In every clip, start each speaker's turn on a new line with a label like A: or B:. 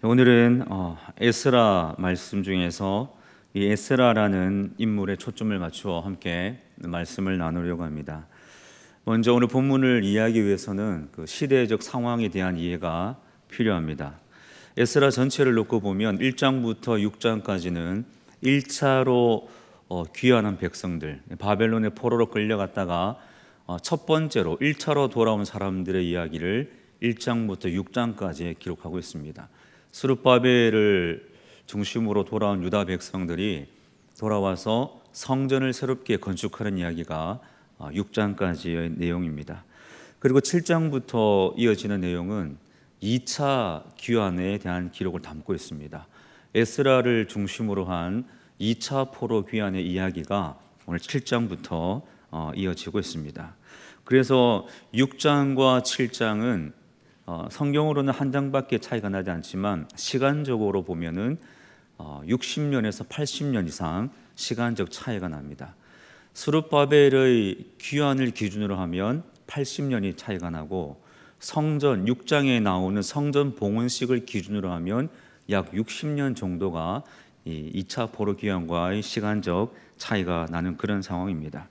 A: 오늘은 어, 에스라 말씀 중에서 이 에스라라는 인물에 초점을 맞추어 함께 말씀을 나누려고 합니다. 먼저 오늘 본문을 이해하기 위해서는 그 시대적 상황에 대한 이해가 필요합니다. 에스라 전체를 놓고 보면 1장부터 6장까지는 1차로 어, 귀환한 백성들 바벨론의 포로로 끌려갔다가 어, 첫 번째로 1차로 돌아온 사람들의 이야기를 1장부터 6장까지 기록하고 있습니다. 스룹바벨을 중심으로 돌아온 유다 백성들이 돌아와서 성전을 새롭게 건축하는 이야기가 6장까지의 내용입니다. 그리고 7장부터 이어지는 내용은 2차 귀환에 대한 기록을 담고 있습니다. 에스라를 중심으로 한 2차 포로 귀환의 이야기가 오늘 7장부터 어, 이어지고 있습니다. 그래서 6장과 7장은 어, 성경으로는 한 장밖에 차이가 나지 않지만 시간적으로 보면은 어, 60년에서 80년 이상 시간적 차이가 납니다. 스룹바벨의 귀환을 기준으로 하면 80년이 차이가 나고 성전 6장에 나오는 성전 봉헌식을 기준으로 하면 약 60년 정도가 이 2차 포로 귀환과의 시간적 차이가 나는 그런 상황입니다.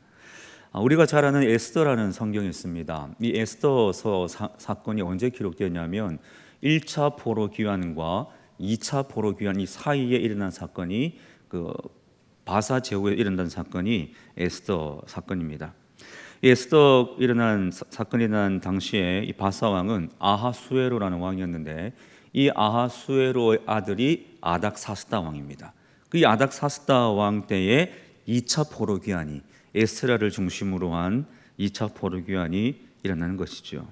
A: 아, 우리가 잘 아는 에스더라는 성경이 있습니다. 이 에스더서 사, 사건이 언제 기록되었냐면 1차 포로 귀환과 2차 포로 귀환 이 사이에 일어난 사건이 그 바사 제후에 일어난 사건이 에스더 사건입니다. 이 에스더 일어난 사, 건이 일어난 당시에 이 바사 왕은 아하수에로라는 왕이었는데 이 아하수에로의 아들이 아닥사스다 왕입니다. 그 아닥사스다 왕 때에 2차 포로 귀환이 에스라를 중심으로 한 2차 포로 귀환이 일어나는 것이죠.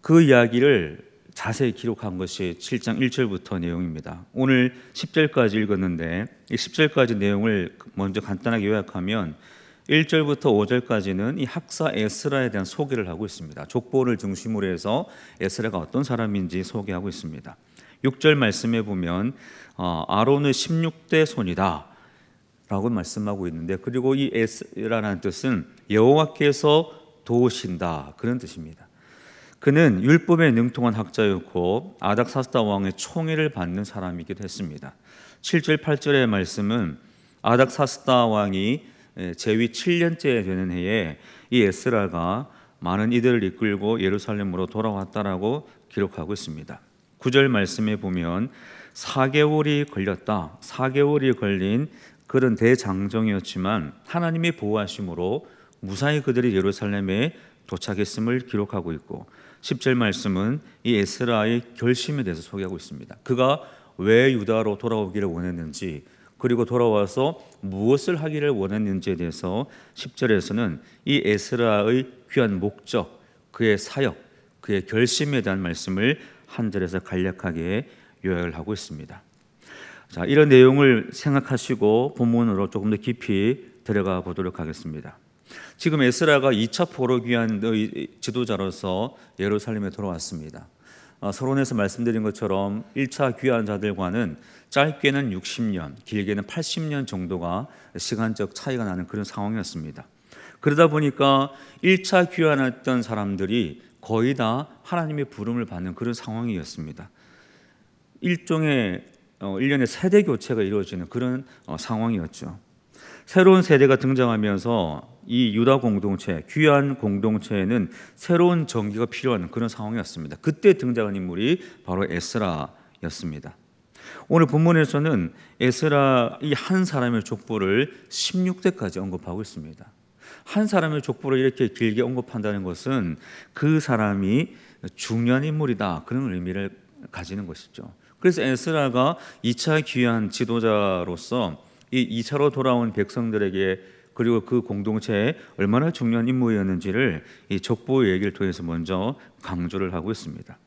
A: 그 이야기를 자세히 기록한 것이 7장 1절부터 내용입니다. 오늘 10절까지 읽었는데 이 10절까지 내용을 먼저 간단하게 요약하면 1절부터 5절까지는 이 학사 에스라에 대한 소개를 하고 있습니다. 족보를 중심으로 해서 에스라가 어떤 사람인지 소개하고 있습니다. 6절 말씀에 보면 어, 아론의 16대 손이다. 라고 말씀하고 있는데 그리고 이 에스라는 뜻은 여호와께서 도우신다 그런 뜻입니다. 그는 율법에 능통한 학자였고 아닥사스다 왕의 총애를 받는 사람이기도 했습니다. 7절 8절의 말씀은 아닥사스다 왕이 재위 7년째 되는 해에 이 에스라가 많은 이들을 이끌고 예루살렘으로 돌아왔다라고 기록하고 있습니다. 9절 말씀에 보면 4개월이 걸렸다. 4개월이 걸린 그런 대장정이었지만 하나님의 보호하심으로 무사히 그들이 예루살렘에 도착했음을 기록하고 있고 10절 말씀은 이 에스라의 결심에 대해서 소개하고 있습니다. 그가 왜 유다로 돌아오기를 원했는지 그리고 돌아와서 무엇을 하기를 원했는지에 대해서 10절에서는 이 에스라의 귀한 목적, 그의 사역, 그의 결심에 대한 말씀을 한 절에서 간략하게 요약을 하고 있습니다. 자, 이런 내용을 생각하시고 본문으로 조금 더 깊이 들어가 보도록 하겠습니다. 지금 에스라가 2차 포로 귀환의 지도자로서 예루살렘에 돌아왔습니다. 어, 서론에서 말씀드린 것처럼 1차 귀환 자들과는 짧게는 60년, 길게는 80년 정도가 시간적 차이가 나는 그런 상황이었습니다. 그러다 보니까 1차 귀환했던 사람들이 거의 다 하나님의 부름을 받는 그런 상황이었습니다. 일종의 어, 1년에 세대 교체가 이루어지는 그런 어, 상황이었죠. 새로운 세대가 등장하면서 이 유다 공동체, 귀한 공동체에는 새로운 전기가 필요한 그런 상황이었습니다. 그때 등장한 인물이 바로 에스라였습니다. 오늘 본문에서는 에스라 이 한 사람의 족보를 16대까지 언급하고 있습니다. 한 사람의 족보를 이렇게 길게 언급한다는 것은 그 사람이 중요한 인물이다 그런 의미를 가지는 것이죠. 그래서 에스라가 2차 귀한 지도자로서 이 2차로 돌아온 백성들에게 그리고 그 공동체에 얼마나 중요한 임무였는지를 이 족보 얘기를 통해서 먼저 강조를 하고 있습니다.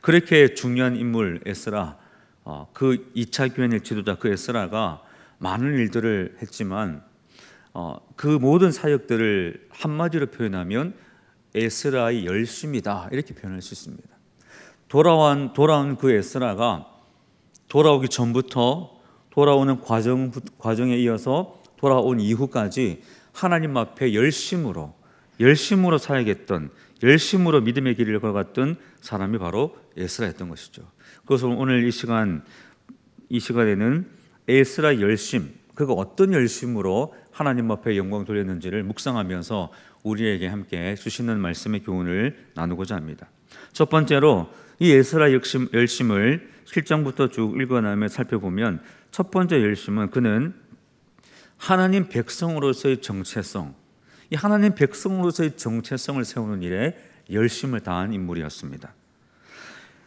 A: 그렇게 중요한 인물 에스라 어, 그 2차 교회의 지도자 그 에스라가 많은 일들을 했지만 어, 그 모든 사역들을 한마디로 표현하면 에스라의 열심이다 이렇게 표현할 수 있습니다. 돌아온 돌아온 그 에스라가 돌아오기 전부터 돌아오는 과정 과정에 이어서 돌아온 이후까지 하나님 앞에 열심으로 열심으로 살겠던 열심으로 믿음의 길을 걸어갔던 사람이 바로 에스라였던 것이죠. 그것을 오늘 이 시간 이 시간에는 에스라 열심 그가 어떤 열심으로 하나님 앞에 영광 돌렸는지를 묵상하면서 우리에게 함께 주시는 말씀의 교훈을 나누고자 합니다. 첫 번째로 이 에스라 열심, 열심을 7장부터 쭉 읽어나며 살펴보면 첫 번째 열심은 그는 하나님 백성으로서의 정체성, 이 하나님 백성으로서의 정체성을 세우는 일에 열심을 다한 인물이었습니다.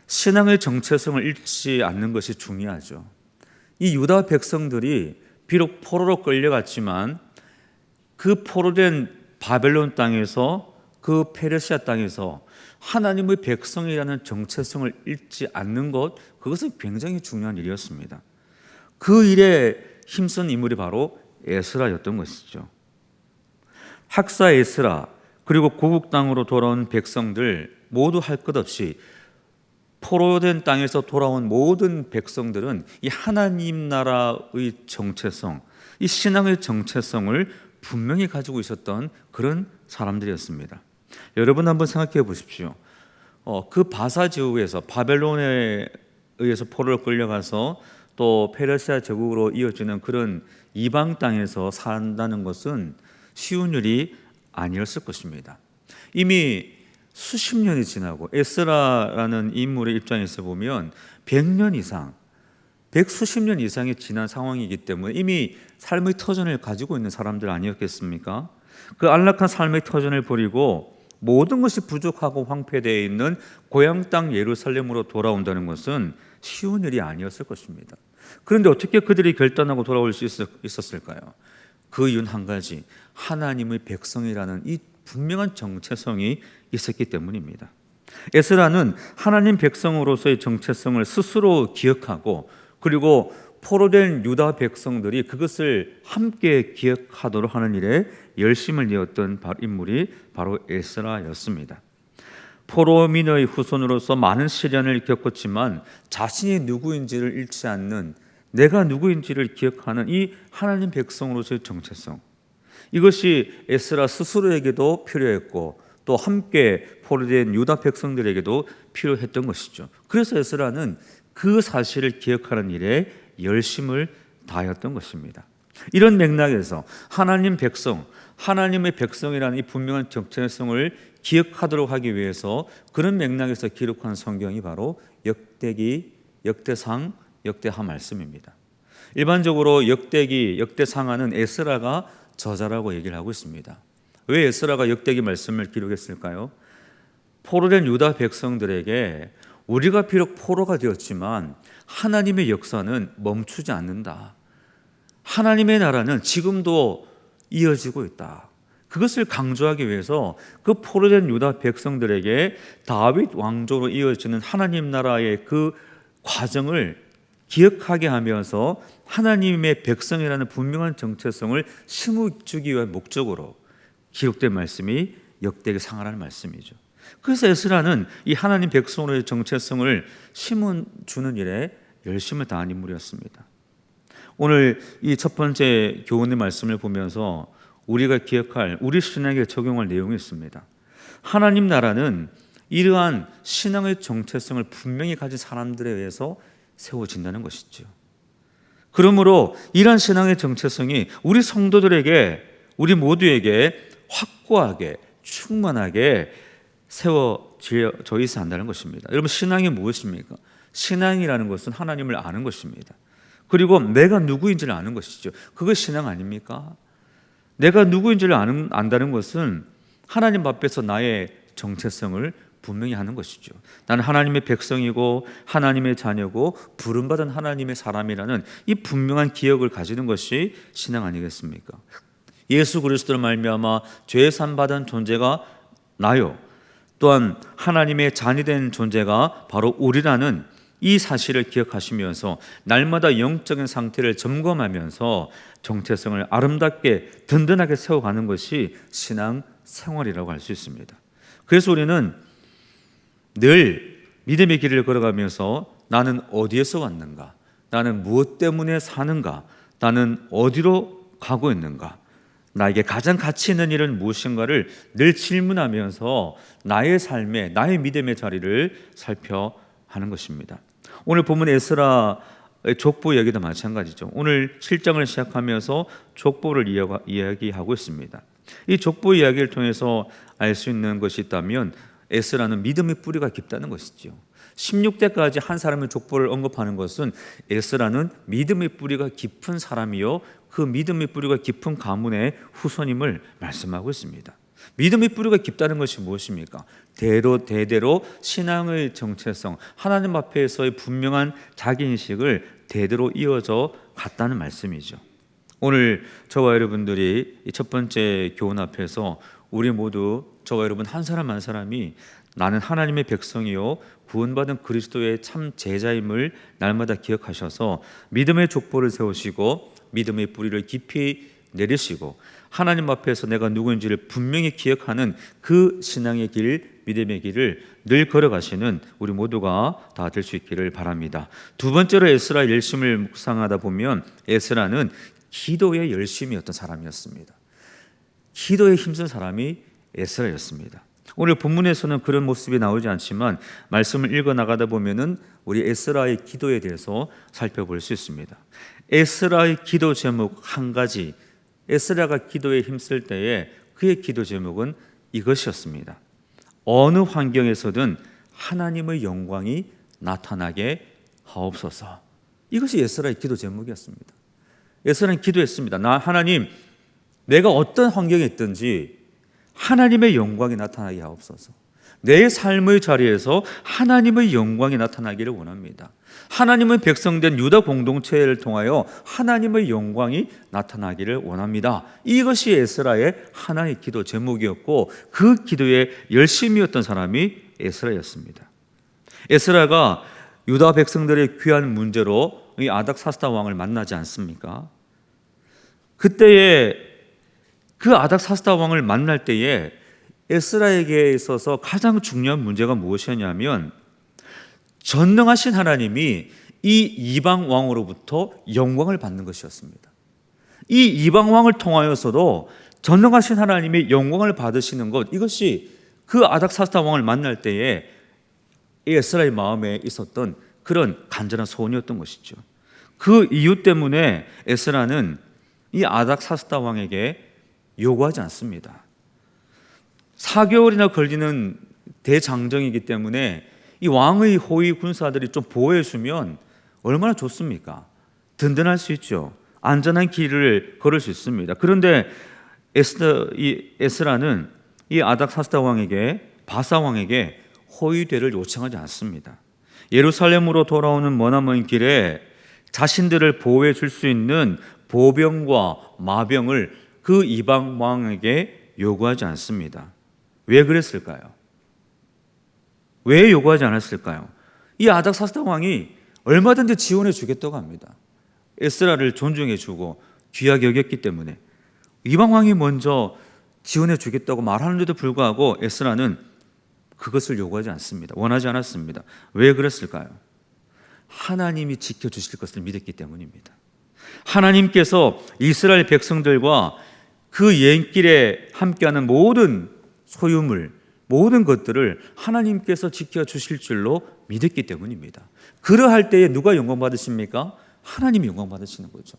A: 신앙의 정체성을 잃지 않는 것이 중요하죠. 이 유다 백성들이 비록 포로로 끌려갔지만 그 포로된 바벨론 땅에서 그 페르시아 땅에서 하나님의 백성이라는 정체성을 잃지 않는 것 그것은 굉장히 중요한 일이었습니다. 그 일에 힘쓴 인물이 바로 에스라였던 것이죠. 학사 에스라 그리고 고국 땅으로 돌아온 백성들 모두 할 것 없이 포로된 땅에서 돌아온 모든 백성들은 이 하나님 나라의 정체성, 이 신앙의 정체성을 분명히 가지고 있었던 그런 사람들이었습니다. 여러분 한번 생각해 보십시오. 어, 그 바사 지역에서 바벨론에 의해서 포로로 끌려가서 또 페르시아 제국으로 이어지는 그런 이방 땅에서 산다는 것은 쉬운 일이 아니었을 것입니다. 이미 수십 년이 지나고 에스라라는 인물의 입장에서 보면 100년 이상, 백수십 년 이상이 지난 상황이기 때문에 이미 삶의 터전을 가지고 있는 사람들 아니었겠습니까? 그 안락한 삶의 터전을 버리고 모든 것이 부족하고 황폐되어 있는 고향 땅 예루살렘으로 돌아온다는 것은 쉬운 일이 아니었을 것입니다. 그런데 어떻게 그들이 결단하고 돌아올 수 있었을까요? 그 이유는 한 가지 하나님의 백성이라는 이 분명한 정체성이 있었기 때문입니다. 에스라는 하나님 백성으로서의 정체성을 스스로 기억하고 그리고 포로된 유다 백성들이 그것을 함께 기억하도록 하는 일에 열심을 내었던 인물이 바로 에스라였습니다. 포로민의 후손으로서 많은 시련을 겪었지만 자신이 누구인지를 잃지 않는 내가 누구인지를 기억하는 이 하나님 백성으로서의 정체성 이것이 에스라 스스로에게도 필요했고 또 함께 포로된 유다 백성들에게도 필요했던 것이죠. 그래서 에스라는 그 사실을 기억하는 일에 열심을 다하였던 것입니다. 이런 맥락에서 하나님 백성, 하나님의 백성이라는 이 분명한 정체성을 기억하도록 하기 위해서 그런 맥락에서 기록한 성경이 바로 역대기, 역대상, 역대하 말씀입니다. 일반적으로 역대기, 역대상하는 에스라가 저자라고 얘기를 하고 있습니다. 왜 에스라가 역대기 말씀을 기록했을까요? 포로된 유다 백성들에게 우리가 비록 포로가 되었지만 하나님의 역사는 멈추지 않는다. 하나님의 나라는 지금도 이어지고 있다. 그것을 강조하기 위해서 그 포로된 유다 백성들에게 다윗 왕조로 이어지는 하나님 나라의 그 과정을 기억하게 하면서 하나님의 백성이라는 분명한 정체성을 심어주기 위한 목적으로 기록된 말씀이 역대기 상하라는 말씀이죠. 그래서 에스라는 이 하나님 백성으로의 정체성을 심어주는 일에 열심을 다한 인물이었습니다. 오늘 이 첫 번째 교훈의 말씀을 보면서 우리가 기억할 우리 신앙에 적용할 내용이 있습니다. 하나님 나라는 이러한 신앙의 정체성을 분명히 가진 사람들에 의해서 세워진다는 것이죠. 그러므로 이러한 신앙의 정체성이 우리 성도들에게 우리 모두에게 확고하게 충만하게 세워져 있어 한다는 것입니다. 여러분 신앙이 무엇입니까? 신앙이라는 것은 하나님을 아는 것입니다. 그리고 내가 누구인지를 아는 것이죠. 그것 신앙 아닙니까? 내가 누구인지를 아는, 안다는 것은 하나님 앞에서 나의 정체성을 분명히 하는 것이죠. 나는 하나님의 백성이고 하나님의 자녀고 부름받은 하나님의 사람이라는 이 분명한 기억을 가지는 것이 신앙 아니겠습니까? 예수 그리스도를 말미암아 죄 산 받은 존재가 나요. 또한 하나님의 잔이된 존재가 바로 우리라는 이 사실을 기억하시면서 날마다 영적인 상태를 점검하면서 정체성을 아름답게 든든하게 세워가는 것이 신앙 생활이라고 할 수 있습니다. 그래서 우리는 늘 믿음의 길을 걸어가면서 나는 어디에서 왔는가? 나는 무엇 때문에 사는가? 나는 어디로 가고 있는가? 나에게 가장 가치 있는 일은 무엇인가를 늘 질문하면서 나의 삶에 나의 믿음의 자리를 살펴 하는 것입니다. 오늘 본문 에스라 족보 이야기도 마찬가지죠. 오늘 7장을 시작하면서 족보를 이야기하고 있습니다. 이 족보 이야기를 통해서 알 수 있는 것이 있다면 에스라는 믿음의 뿌리가 깊다는 것이죠. 16대까지 한 사람의 족보를 언급하는 것은 에스라는 믿음의 뿌리가 깊은 사람이요 그 믿음의 뿌리가 깊은 가문의 후손임을 말씀하고 있습니다. 믿음의 뿌리가 깊다는 것이 무엇입니까? 대로 대대로 신앙의 정체성, 하나님 앞에서의 분명한 자기 인식을 대대로 이어져 갔다는 말씀이죠. 오늘 저와 여러분들이 이첫 번째 교훈 앞에서 우리 모두 저와 여러분 한 사람 한 사람이 나는 하나님의 백성이요 구원받은 그리스도의 참 제자임을 날마다 기억하셔서 믿음의 족보를 세우시고 믿음의 뿌리를 깊이 내리시고 하나님 앞에서 내가 누구인지를 분명히 기억하는 그 신앙의 길, 믿음의 길을 늘 걸어가시는 우리 모두가 다 될 수 있기를 바랍니다. 두 번째로 에스라 열심을 묵상하다 보면 에스라는 기도에 열심이었던 사람이었습니다. 기도에 힘쓴 사람이 에스라였습니다. 오늘 본문에서는 그런 모습이 나오지 않지만 말씀을 읽어 나가다 보면은 우리 에스라의 기도에 대해서 살펴볼 수 있습니다. 에스라의 기도 제목 한 가지 에스라가 기도에 힘쓸 때에 그의 기도 제목은 이것이었습니다. 어느 환경에서든 하나님의 영광이 나타나게 하옵소서. 이것이 에스라의 기도 제목이었습니다. 에스라는 기도했습니다. 나 하나님 내가 어떤 환경에 있든지 하나님의 영광이 나타나게 하옵소서. 내 삶의 자리에서 하나님의 영광이 나타나기를 원합니다. 하나님의 백성된 유다 공동체를 통하여 하나님의 영광이 나타나기를 원합니다. 이것이 에스라의 하나의 기도 제목이었고 그 기도에 열심이었던 사람이 에스라였습니다. 에스라가 유다 백성들의 귀한 문제로 이 아닥사스다 왕을 만나지 않습니까? 그때에 그 아닥사스다 왕을 만날 때에 에스라에게 있어서 가장 중요한 문제가 무엇이었냐면 전능하신 하나님이 이 이방 왕으로부터 영광을 받는 것이었습니다. 이 이방 왕을 통하여서도 전능하신 하나님이 영광을 받으시는 것 이것이 그 아닥사스다 왕을 만날 때에 이 에스라의 마음에 있었던 그런 간절한 소원이었던 것이죠. 그 이유 때문에 에스라는 이 아닥사스다 왕에게 요구하지 않습니다. 4개월이나 걸리는 대장정이기 때문에 이 왕의 호위 군사들이 좀 보호해 주면 얼마나 좋습니까? 든든할 수 있죠. 안전한 길을 걸을 수 있습니다. 그런데 에스더 이 에스라는 이 아닥사스다 왕에게 바사 왕에게 호위대를 요청하지 않습니다. 예루살렘으로 돌아오는 머나먼 길에 자신들을 보호해 줄 수 있는 보병과 마병을 그 이방 왕에게 요구하지 않습니다. 왜 그랬을까요? 왜 요구하지 않았을까요? 이 아닥사스다 왕이 얼마든지 지원해 주겠다고 합니다. 에스라를 존중해 주고 귀하게 여겼기 때문에 이방 왕이 먼저 지원해 주겠다고 말하는데도 불구하고 에스라는 그것을 요구하지 않습니다. 원하지 않았습니다. 왜 그랬을까요? 하나님이 지켜 주실 것을 믿었기 때문입니다. 하나님께서 이스라엘 백성들과 그 여행길에 함께하는 모든 소유물, 모든 것들을 하나님께서 지켜 주실 줄로 믿었기 때문입니다. 그러할 때에 누가 영광 받으십니까? 하나님이 영광 받으시는 거죠.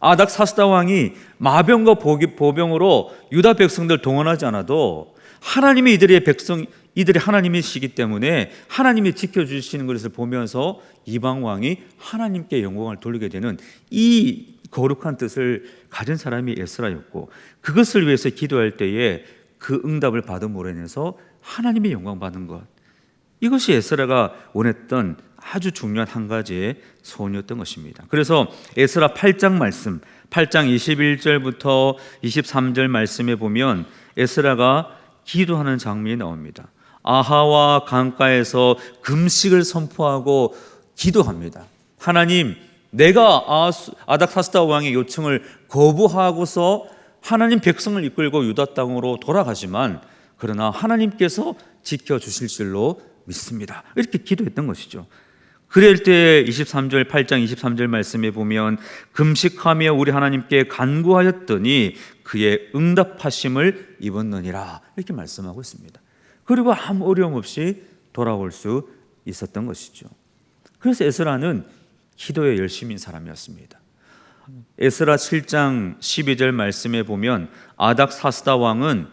A: 아닥 사스다 왕이 마병과 보병으로 유다 백성들 동원하지 않아도 하나님이 이들의 백성 이들이 하나님이시기 때문에 하나님이 지켜 주시는 것을 보면서 이방 왕이 하나님께 영광을 돌리게 되는 이 거룩한 뜻을 가진 사람이 에스라였고 그것을 위해서 기도할 때에 그 응답을 받음으로 인해서 하나님의 영광 받는 것 이것이 에스라가 원했던 아주 중요한 한 가지의 소원이었던 것입니다. 그래서 에스라 8장 말씀 8장 21절부터 23절 말씀에 보면 에스라가 기도하는 장면이 나옵니다. 아하와 강가에서 금식을 선포하고 기도합니다. 하나님, 내가 아닥사스다 왕의 요청을 거부하고서 하나님 백성을 이끌고 유다 땅으로 돌아가지만 그러나 하나님께서 지켜 주실 줄로 믿습니다. 이렇게 기도했던 것이죠. 그럴 때 23절 8장 23절 말씀에 보면 금식하며 우리 하나님께 간구하였더니 그의 응답하심을 입었느니라 이렇게 말씀하고 있습니다. 그리고 아무 어려움 없이 돌아올 수 있었던 것이죠. 그래서 에스라는 기도에 열심인 사람이었습니다. 에스라 7장 12절 말씀에 보면 아닥사스다 왕은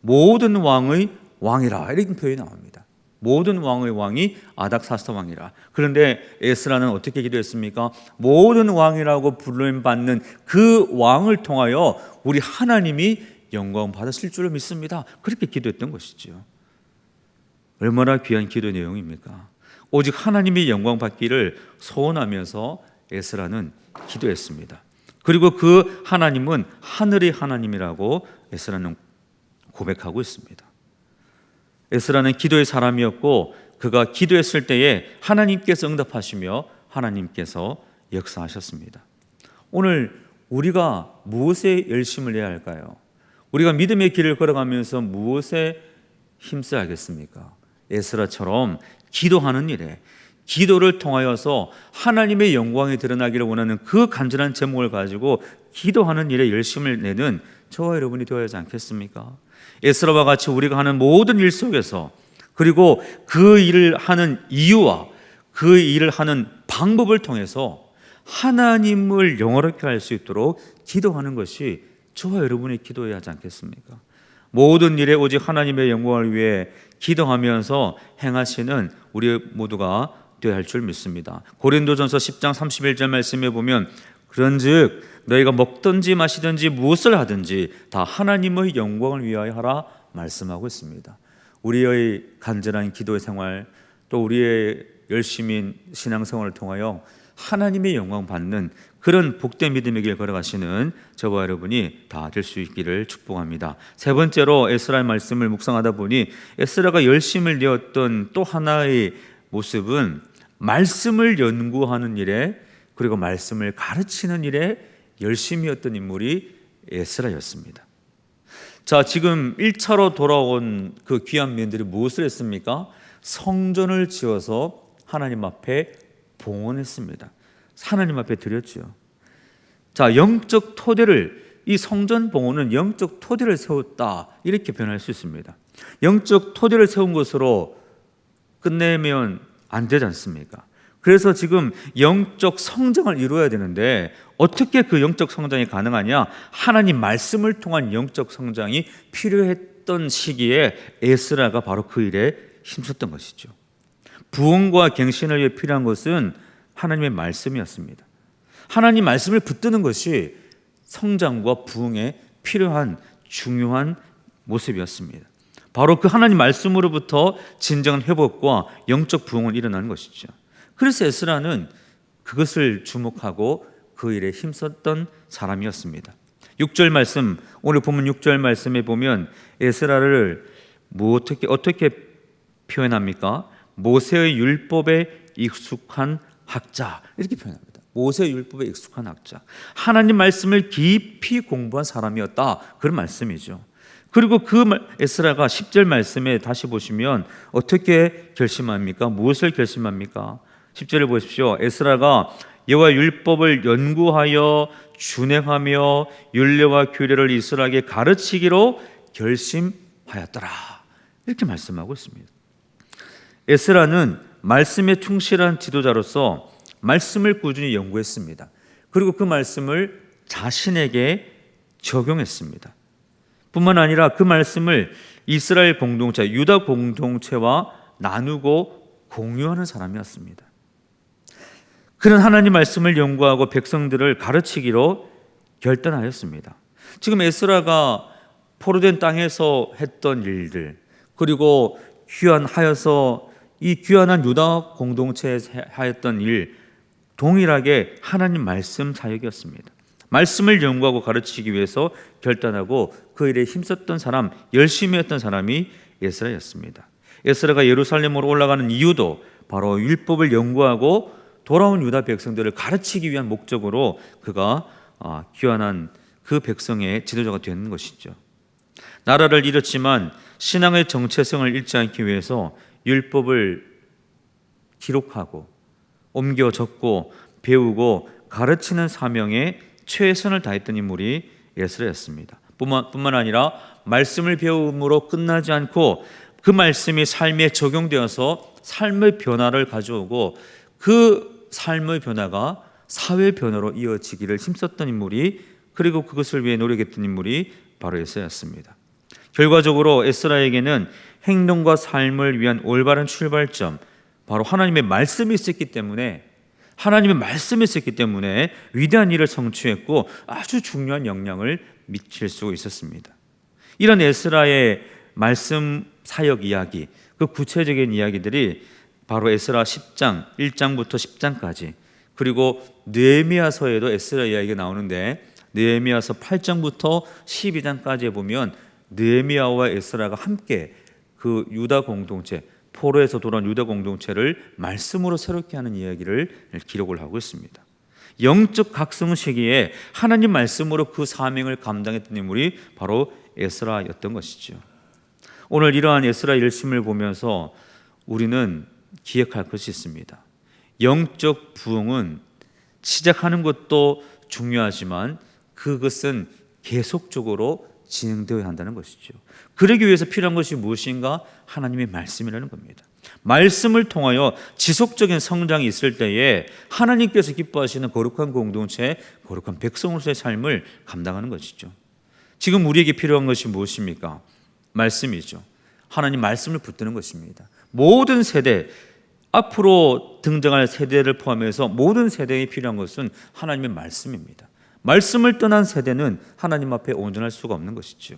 A: 모든 왕의 왕이라 이런 표현이 나옵니다. 모든 왕의 왕이 아닥사스다 왕이라. 그런데 에스라는 어떻게 기도했습니까? 모든 왕이라고 부름 받는 그 왕을 통하여 우리 하나님이 영광 받으실 줄을 믿습니다. 그렇게 기도했던 것이죠. 얼마나 귀한 기도 내용입니까? 오직 하나님의 영광 받기를 소원하면서 에스라는 기도했습니다. 그리고 그 하나님은 하늘의 하나님이라고 에스라는 고백하고 있습니다. 에스라는 기도의 사람이었고 그가 기도했을 때에 하나님께서 응답하시며 하나님께서 역사하셨습니다. 오늘 우리가 무엇에 열심을 내야 할까요? 우리가 믿음의 길을 걸어가면서 무엇에 힘써야겠습니까? 에스라처럼 기도하는 일에 기도를 통하여서 하나님의 영광이 드러나기를 원하는 그 간절한 제목을 가지고 기도하는 일에 열심을 내는 저와 여러분이 되어야 하지 않겠습니까? 에스라와 같이 우리가 하는 모든 일 속에서 그리고 그 일을 하는 이유와 그 일을 하는 방법을 통해서 하나님을 영화롭게 할 수 있도록 기도하는 것이 저와 여러분이 기도해야 하지 않겠습니까? 모든 일에 오직 하나님의 영광을 위해 기도하면서 행하시는 우리 모두가 되어야 할 줄 믿습니다. 고린도전서 10장 31절 말씀에 보면 그런즉 너희가 먹든지 마시든지 무엇을 하든지 다 하나님의 영광을 위하여 하라 말씀하고 있습니다. 우리의 간절한 기도의 생활 또 우리의 열심인 신앙생활을 통하여 하나님의 영광 받는 그런 복된 믿음의 길 걸어가시는 저와 여러분이 다 될 수 있기를 축복합니다. 세 번째로 에스라의 말씀을 묵상하다 보니 에스라가 열심을 내었던 또 하나의 모습은 말씀을 연구하는 일에 그리고 말씀을 가르치는 일에 열심이었던 인물이 에스라였습니다. 자, 지금 1차로 돌아온 그 귀한 면들이 무엇을 했습니까? 성전을 지어서 하나님 앞에 봉헌했습니다. 하나님 앞에 드렸죠. 자, 영적 토대를 이 성전 봉헌은 영적 토대를 세웠다 이렇게 변할 수 있습니다. 영적 토대를 세운 것으로 끝내면 안 되지 않습니까? 그래서 지금 영적 성장을 이루어야 되는데 어떻게 그 영적 성장이 가능하냐? 하나님 말씀을 통한 영적 성장이 필요했던 시기에 에스라가 바로 그 일에 힘썼던 것이죠. 부흥과 갱신을 위해 필요한 것은 하나님의 말씀이었습니다. 하나님 말씀을 붙드는 것이 성장과 부흥에 필요한 중요한 모습이었습니다. 바로 그 하나님 말씀으로부터 진정한 회복과 영적 부흥을 일어나는 것이죠. 그래서 에스라는 그것을 주목하고 그 일에 힘썼던 사람이었습니다. 6절 말씀 오늘 보면 6절 말씀에 보면 에스라를 뭐 어떻게 어떻게 표현합니까? 모세의 율법에 익숙한 학자 이렇게 표현합니다. 모세 율법에 익숙한 학자. 하나님 말씀을 깊이 공부한 사람이었다. 그런 말씀이죠. 그리고 그 에스라가 10절 말씀에 다시 보시면 어떻게 결심합니까? 무엇을 결심합니까? 10절을 보십시오. 에스라가 여호와 율법을 연구하여 준행하며 율례와 규례를 이스라엘에게 가르치기로 결심하였더라. 이렇게 말씀하고 있습니다. 에스라는 말씀에 충실한 지도자로서 말씀을 꾸준히 연구했습니다. 그리고 그 말씀을 자신에게 적용했습니다. 뿐만 아니라 그 말씀을 이스라엘 공동체, 유다 공동체와 나누고 공유하는 사람이었습니다. 그는 하나님 말씀을 연구하고 백성들을 가르치기로 결단하였습니다. 지금 에스라가 포로된 땅에서 했던 일들 그리고 귀환하여서 이 귀환한 유다 공동체에 하였던 일 동일하게 하나님 말씀 사역이었습니다. 말씀을 연구하고 가르치기 위해서 결단하고 그 일에 힘썼던 사람, 열심히 했던 사람이 에스라였습니다. 에스라가 예루살렘으로 올라가는 이유도 바로 율법을 연구하고 돌아온 유다 백성들을 가르치기 위한 목적으로 그가 아, 귀환한 그 백성의 지도자가 되는 것이죠. 나라를 잃었지만 신앙의 정체성을 잃지 않기 위해서 율법을 기록하고 옮겨 적고 배우고 가르치는 사명에 최선을 다했던 인물이 예스라였습니다. 뿐만, 아니라 말씀을 배움으로 끝나지 않고 그 말씀이 삶에 적용되어서 삶의 변화를 가져오고 그 삶의 변화가 사회 변화로 이어지기를 힘썼던 인물이 그리고 그것을 위해 노력했던 인물이 바로 에스라였습니다. 결과적으로 에스라에게는 행동과 삶을 위한 올바른 출발점, 바로 하나님의 말씀이 있었기 때문에 하나님의 말씀이 있었기 때문에 위대한 일을 성취했고 아주 중요한 영향을 미칠 수 있었습니다. 이런 에스라의 말씀 사역 이야기, 그 구체적인 이야기들이 바로 에스라 10장 1장부터 10장까지 그리고 느헤미야서에도 에스라 이야기가 나오는데 느헤미야서 8장부터 12장까지에 보면 느헤미야와 에스라가 함께 그 유다 공동체 포로에서 돌아온 유다 공동체를 말씀으로 새롭게 하는 이야기를 기록을 하고 있습니다. 영적 각성 시기에 하나님 말씀으로 그 사명을 감당했던 인물이 바로 에스라였던 것이죠. 오늘 이러한 에스라 열심을 보면서 우리는 기억할 것이 있습니다. 영적 부흥은 시작하는 것도 중요하지만 그것은 계속적으로 진행되어야 한다는 것이죠. 그러기 위해서 필요한 것이 무엇인가? 하나님의 말씀이라는 겁니다. 말씀을 통하여 지속적인 성장이 있을 때에 하나님께서 기뻐하시는 거룩한 공동체, 거룩한 백성으로서의 삶을 감당하는 것이죠. 지금 우리에게 필요한 것이 무엇입니까? 말씀이죠. 하나님 말씀을 붙드는 것입니다. 모든 세대, 앞으로 등장할 세대를 포함해서 모든 세대에 필요한 것은 하나님의 말씀입니다. 말씀을 떠난 세대는 하나님 앞에 온전할 수가 없는 것이죠.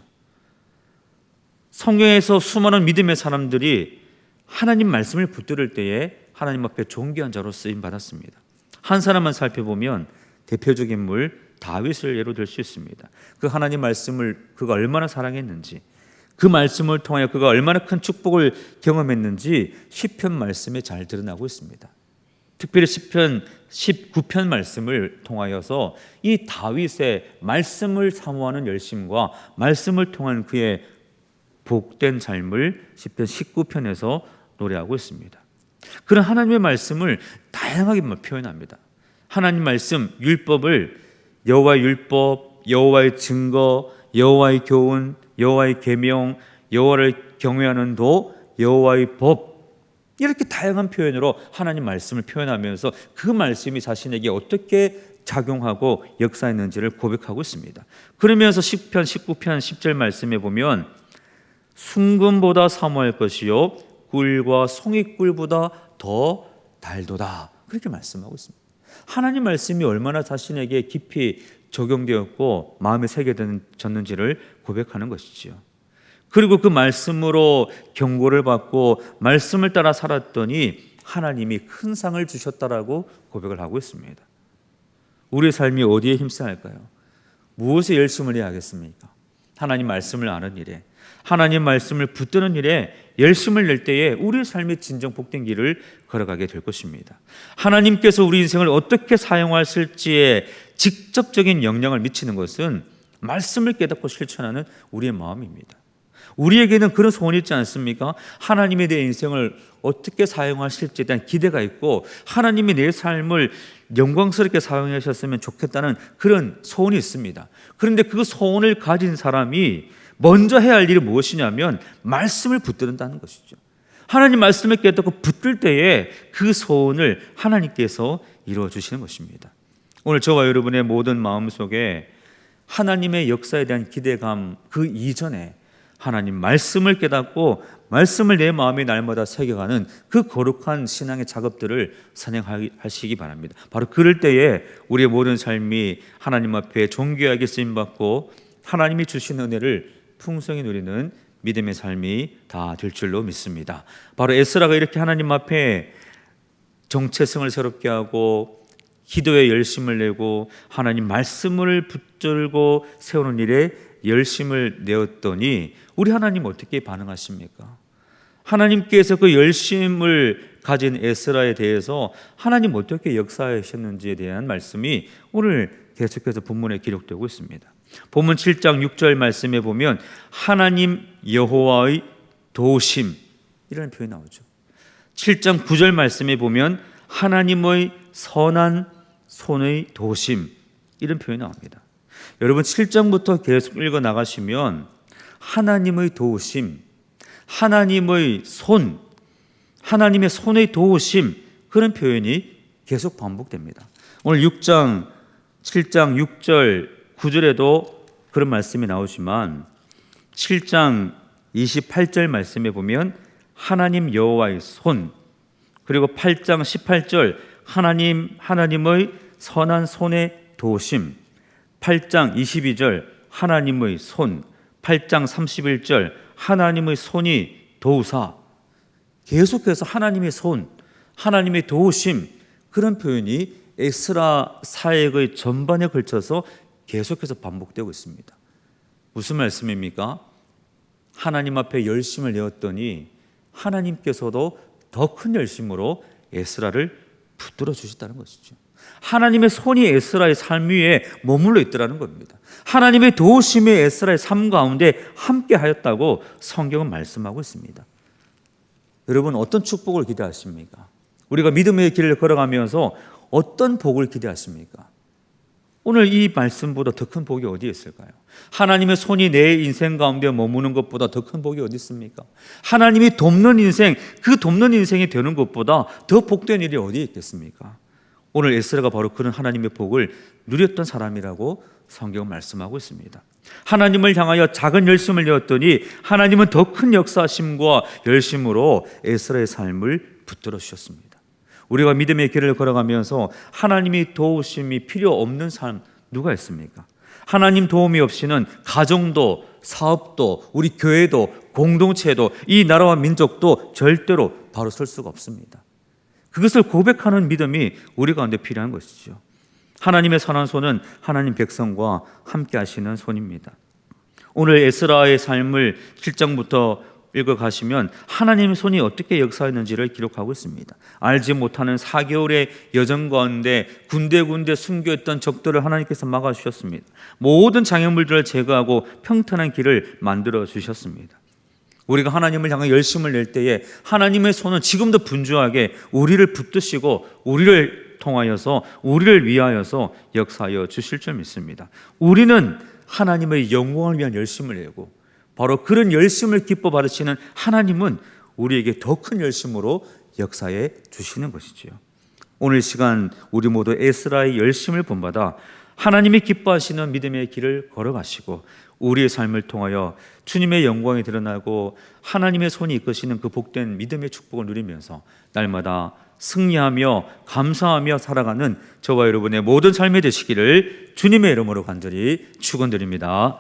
A: 성경에서 수많은 믿음의 사람들이 하나님 말씀을 붙들을 때에 하나님 앞에 존귀한 자로 쓰임 받았습니다. 한 사람만 살펴보면 대표적인 인물 다윗을 예로 들 수 있습니다. 그 하나님 말씀을 그가 얼마나 사랑했는지 그 말씀을 통하여 그가 얼마나 큰 축복을 경험했는지 시편 말씀에 잘 드러나고 있습니다. 특별히 시편 19편 말씀을 통하여서 이 다윗의 말씀을 사모하는 열심과 말씀을 통한 그의 복된 삶을 시편 19편에서 노래하고 있습니다. 그런 하나님의 말씀을 다양하게 표현합니다. 하나님 말씀 율법을 여호와의 율법, 여호와의 증거, 여호와의 교훈, 여호와의 계명, 여호와를 경외하는 도, 여호와의 법 이렇게 다양한 표현으로 하나님 말씀을 표현하면서 그 말씀이 자신에게 어떻게 작용하고 역사했는지를 고백하고 있습니다. 그러면서 10편 19편 10절 말씀에 보면 순금보다 사모할 것이요 꿀과 송이꿀보다 더 달도다. 그렇게 말씀하고 있습니다. 하나님 말씀이 얼마나 자신에게 깊이 적용되었고 마음에 새겨졌는지를 고백하는 것이지요. 그리고 그 말씀으로 경고를 받고 말씀을 따라 살았더니 하나님이 큰 상을 주셨다라고 고백을 하고 있습니다. 우리의 삶이 어디에 힘써야 할까요? 무엇에 열심을 해야 하겠습니까? 하나님 말씀을 아는 일에 하나님 말씀을 붙드는 일에 열심을 낼 때에 우리의 삶의 진정 복된 길을 걸어가게 될 것입니다. 하나님께서 우리 인생을 어떻게 사용하실지에 직접적인 영향을 미치는 것은 말씀을 깨닫고 실천하는 우리의 마음입니다. 우리에게는 그런 소원이 있지 않습니까? 하나님이 내 인생을 어떻게 사용하실지에 대한 기대가 있고 하나님이 내 삶을 영광스럽게 사용하셨으면 좋겠다는 그런 소원이 있습니다. 그런데 그 소원을 가진 사람이 먼저 해야 할 일이 무엇이냐면 말씀을 붙들는다는 것이죠. 하나님 말씀을 깨닫고 붙들 때에 그 소원을 하나님께서 이루어 주시는 것입니다. 오늘 저와 여러분의 모든 마음 속에 하나님의 역사에 대한 기대감 그 이전에 하나님 말씀을 깨닫고 말씀을 내 마음에 날마다 새겨가는 그 거룩한 신앙의 작업들을 선행하시기 바랍니다. 바로 그럴 때에 우리의 모든 삶이 하나님 앞에 존귀하게 쓰임 받고 하나님이 주신 은혜를 풍성히 누리는 믿음의 삶이 다 될 줄로 믿습니다. 바로 에스라가 이렇게 하나님 앞에 정체성을 새롭게 하고 기도에 열심을 내고 하나님 말씀을 붙들고 세우는 일에 열심을 내었더니 우리 하나님 어떻게 반응하십니까? 하나님께서 그 열심을 가진 에스라에 대해서 하나님 어떻게 역사하셨는지에 대한 말씀이 오늘 계속해서 본문에 기록되고 있습니다. 본문 7장 6절 말씀에 보면 하나님 여호와의 도우심 이라는 표현이 나오죠. 7장 9절 말씀에 보면 하나님의 선한 손의 도심 이런 표현이 나옵니다. 여러분 7장부터 계속 읽어 나가시면 하나님의 도우심 하나님의 손, 하나님의 손의 도우심 그런 표현이 계속 반복됩니다. 오늘 6장, 7장 6절, 9절에도 그런 말씀이 나오지만 7장 28절 말씀에 보면 하나님 여호와의 손 그리고 8장 18절 하나님 하나님의 선한 손의 도심 8장 22절 하나님의 손 8장 31절 하나님의 손이 도우사 계속해서 하나님의 손 하나님의 도우심 그런 표현이 에스라 사역의 전반에 걸쳐서 계속해서 반복되고 있습니다. 무슨 말씀입니까? 하나님 앞에 열심을 내었더니 하나님께서도 더 큰 열심으로 에스라를 붙들어 주셨다는 것이죠. 하나님의 손이 에스라의 삶 위에 머물러 있더라는 겁니다. 하나님의 도우심이 에스라의 삶 가운데 함께 하였다고 성경은 말씀하고 있습니다. 여러분 어떤 축복을 기대하십니까? 우리가 믿음의 길을 걸어가면서 어떤 복을 기대하십니까? 오늘 이 말씀보다 더 큰 복이 어디에 있을까요? 하나님의 손이 내 인생 가운데 머무는 것보다 더 큰 복이 어디 있습니까? 하나님이 돕는 인생, 그 돕는 인생이 되는 것보다 더 복된 일이 어디에 있겠습니까? 오늘 에스라가 바로 그런 하나님의 복을 누렸던 사람이라고 성경은 말씀하고 있습니다. 하나님을 향하여 작은 열심을 내었더니 하나님은 더 큰 역사심과 열심으로 에스라의 삶을 붙들어 주셨습니다. 우리가 믿음의 길을 걸어가면서 하나님이 도우심이 필요 없는 삶 누가 있습니까? 하나님 도움이 없이는 가정도 사업도 우리 교회도 공동체도 이 나라와 민족도 절대로 바로 설 수가 없습니다. 그것을 고백하는 믿음이 우리 가운데 필요한 것이죠. 하나님의 선한 손은 하나님 백성과 함께 하시는 손입니다. 오늘 에스라의 삶을 7장부터 읽어 가시면 하나님의 손이 어떻게 역사했는지를 기록하고 있습니다. 알지 못하는 4개월의 여정 가운데 군데군데 숨겨있던 적들을 하나님께서 막아 주셨습니다. 모든 장애물들을 제거하고 평탄한 길을 만들어 주셨습니다. 우리가 하나님을 향해 열심을 낼 때에 하나님의 손은 지금도 분주하게 우리를 붙드시고 우리를 통하여서 우리를 위하여서 역사하여 주실 줄 믿습니다. 우리는 하나님의 영광을 위한 열심을 내고 바로 그런 열심을 기뻐 받으시는 하나님은 우리에게 더 큰 열심으로 역사해 주시는 것이지요. 오늘 시간 우리 모두 에스라의 열심을 본받아 하나님이 기뻐하시는 믿음의 길을 걸어가시고 우리의 삶을 통하여 주님의 영광이 드러나고 하나님의 손이 이끄시는 그 복된 믿음의 축복을 누리면서 날마다 승리하며 감사하며 살아가는 저와 여러분의 모든 삶이 되시기를 주님의 이름으로 간절히 축원드립니다.